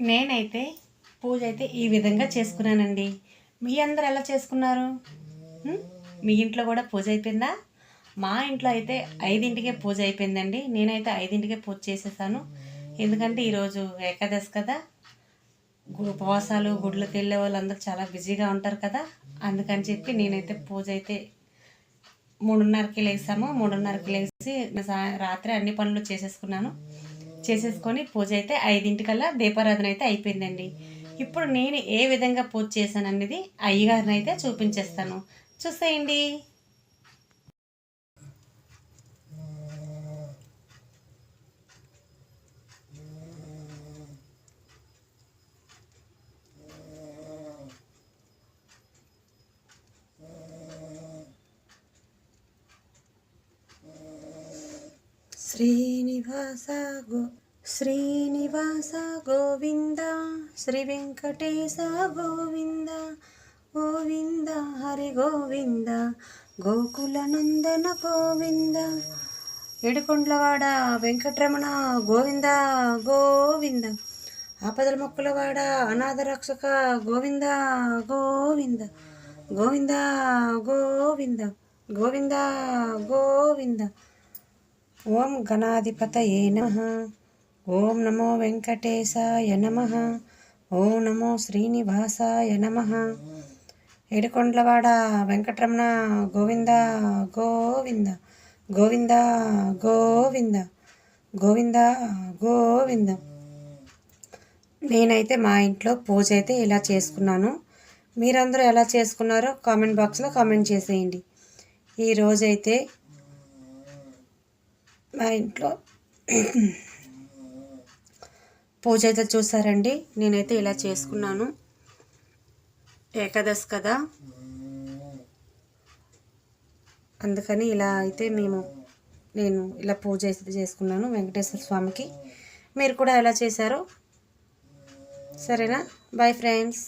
నేనైతే పూజ అయితే ఈ విధంగా చేసుకున్నానండి. మీ అందరు ఎలా చేసుకున్నారు? మీ ఇంట్లో కూడా పూజ అయిపోయిందా? మా ఇంట్లో అయితే ఐదింటికే పూజ అయిపోయిందండి. నేనైతే ఐదింటికే పూజ చేసేసాను. ఎందుకంటే ఈరోజు ఏకాదశి కదా. ఉపవాసాలు గుడ్లకు వెళ్ళే వాళ్ళందరూ చాలా బిజీగా ఉంటారు కదా. అందుకని చెప్పి నేనైతే పూజ అయితే మూడున్నరకి లేసాము. మూడున్నరకి లేచి సా- రాత్రి అన్ని పనులు చేసేసుకున్నాను. చేసేసుకొని పూజ అయితే ఐదింటికల్లా దీపారాధన అయితే అయిపోయిందండి. ఇప్పుడు నేను ఏ విధంగా పూజ చేశాను అనేది అయ్యగారిని అయితే చూపించేస్తాను. చూసేయండి. శ్రీనివాస గో శ్రీనివాస గోవింద శ్రీ వెంకటేశ గోవింద గోవింద హరి గోవింద గోకుల నందన గోవింద ఏడుకొండ్లవాడ వెంకటరమణ గోవింద గోవింద ఆపదల మొక్కులవాడ అనాథ రక్షక గోవింద గోవింద గోవింద గోవింద గోవింద గోవింద ఓం గణాధిపతయే నమ. ఓం నమో వెంకటేశాయ నమ. ఓం నమో శ్రీనివాసాయ నమ. ఏడుకొండ్లవాడ వెంకటరమణ గోవింద గోవింద. గోవింద గోవింద. గోవింద గోవింద. నేనైతే మా ఇంట్లో పూజ అయితే ఇలా చేసుకున్నాను. మీరందరూ ఎలా చేసుకున్నారో కామెంట్ బాక్స్లో కామెంట్ చేసేయండి. ఈ రోజైతే మా ఇంట్లో పూజ అయితే చూసారండి. నేనైతే ఇలా చేసుకున్నాను. ఏకాదశి కదా. అందుకని ఇలా అయితే మేము నేను ఇలా పూజ అయితే చేసుకున్నాను వెంకటేశ్వర స్వామికి. మీరు కూడా ఎలా చేశారో? సరేనా? Bye friends